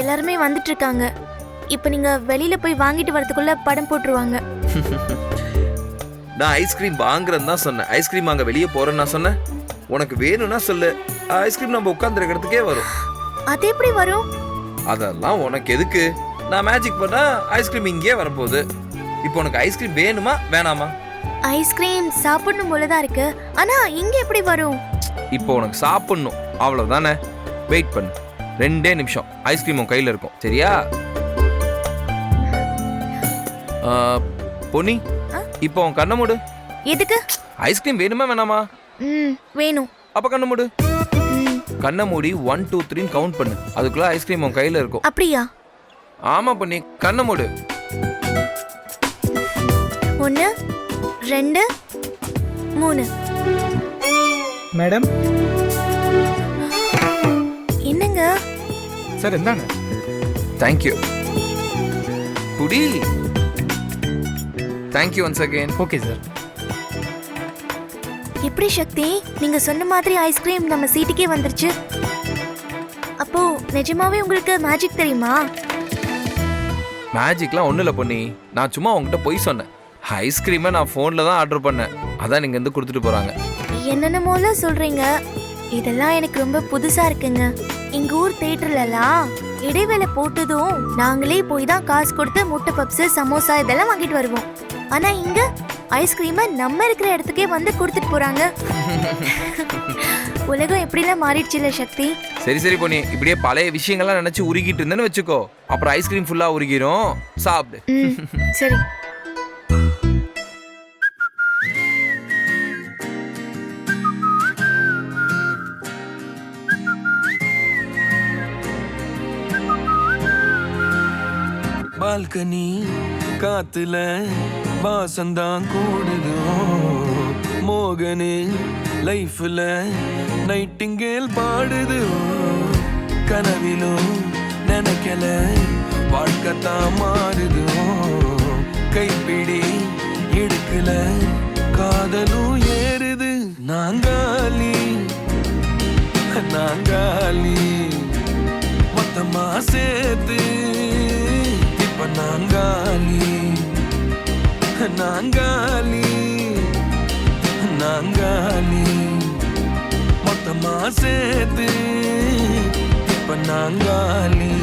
எல்லாருமே வந்துட்டு இருக்காங்க இப்போ நீங்க வெளியில போய் வாங்கிட்டு வரதுக்குள்ள படம் போட்டுருவாங்க. நான் ஐஸ்கிரீம் வாங்குறேன்னு தான் சொன்னேன். ஐஸ்கிரீம் அங்கே வெளியே போறேன்னு நான் சொன்னேன். உனக்கு வேணும்னா சொல்லு. ஐஸ்கிரீம் நம்ம உட்காந்துருக்கிறதுக்கே வரும். அது எப்படி வரும்? அதெல்லாம் உனக்கு எதுக்கு? நான் மேஜிக் பண்ணா ஐஸ்கிரீம் இங்கேயே வரப்போகுது. இப்போ உனக்கு ஐஸ்கிரீம் வேணுமா வேணாமா? ஐஸ்கிரீம் சாப்பிடணும் போல தான் இருக்கு. ஆனா இங்க எப்படி வரும்? இப்போ உனக்கு சாப்பிடணும். அவ்வளவுதானே? வெயிட் பண்ணு. ரெண்டே நிமிஷம். ஐஸ்கிரீம் உன் கையில் இருக்கும். சரியா? பொன்னி ஆ? இப்போ உன் கண்ணை மூடு. எதுக்கு? ஐஸ்கிரீம் வேணுமா வேணாமா? ம் வேணும். அப்போ கண்ணை மூடு. கண்ணை மூடி ஒன் டூ த்ரீன்னு கவுண்ட் பண்ணு. அதுக்குள்ள ஐஸ்கிரீம் உன் கையில் இருக்கும். அப்படியா? ஆமா பொன்னி. கண்ணை மூடு. ஒன்று ரெண்டு மூணு. மேடம்? சார் இந்தாங்க தேங்க்யூ குடி thank you once again okay sir எப்படி சக்தி? நீங்க சொன்ன மாதிரி ஐஸ்கிரீம் நம்ம சீட்டுக்கே வந்துருச்சு. அப்போ நிஜமாவே உங்களுக்கு மேஜிக் தெரியுமா? மேஜிக்லாம் ஒன்றும் இல்லை பொன்னி. நான் சும்மா உங்ககிட்ட பொய் சொன்னேன். ஐஸ்கிரீமை நான் ஃபோனில் தான் ஆர்டர் பண்ணேன். அதான் நீங்கள் வந்து கொடுத்துட்டு போகிறாங்க என்னென்னமோல சொல்றீங்க? இதெல்லாம் எனக்கு ரொம்ப புதுசா இருக்குங்க. எங்க ஊர் தேட்டர்லலாம் இடைவேளை போட்டதும் நாங்களே போய் தான் காசு கொடுத்து முட்டை பப்ஸ் சமோசா இதெல்லாம் வாங்கிட்டு வருவோம். ஆனா இங்க ஐஸ்கிரீமை நம்ம இருக்கிற இடத்துக்கே வந்து கொடுத்துட்டு போறாங்க. உலகம் எப்படிலாம் மாறிடுச்சுல சக்தி? சரி சரி பொன்னி. இப்படியே பழைய விஷயங்கள்லாம் நினச்சி உருகிட்டு இருந்தேன்னு வச்சுக்கோ. அப்புறம் ஐஸ்கிரீம் ஃபுல்லாக உருகிரும். சாப்பிடு. சரி. பால்கனி காத்துல வாசந்தான் கூடுதோ? மோகனு லைஃப்ல நைட்டிங்கேல் பாடுது? கனவிலும் நினைக்கல வாழ்க்கத்தான் மாறுதோ? கைப்பிடி எடுக்கல காதலும் ஏறுது. நாங்காலி நாங்காலி மொத்தமா சே நாங்காலி நாங்காலி. மொத்தமா சேர்த்து இப்ப நாங்காலி.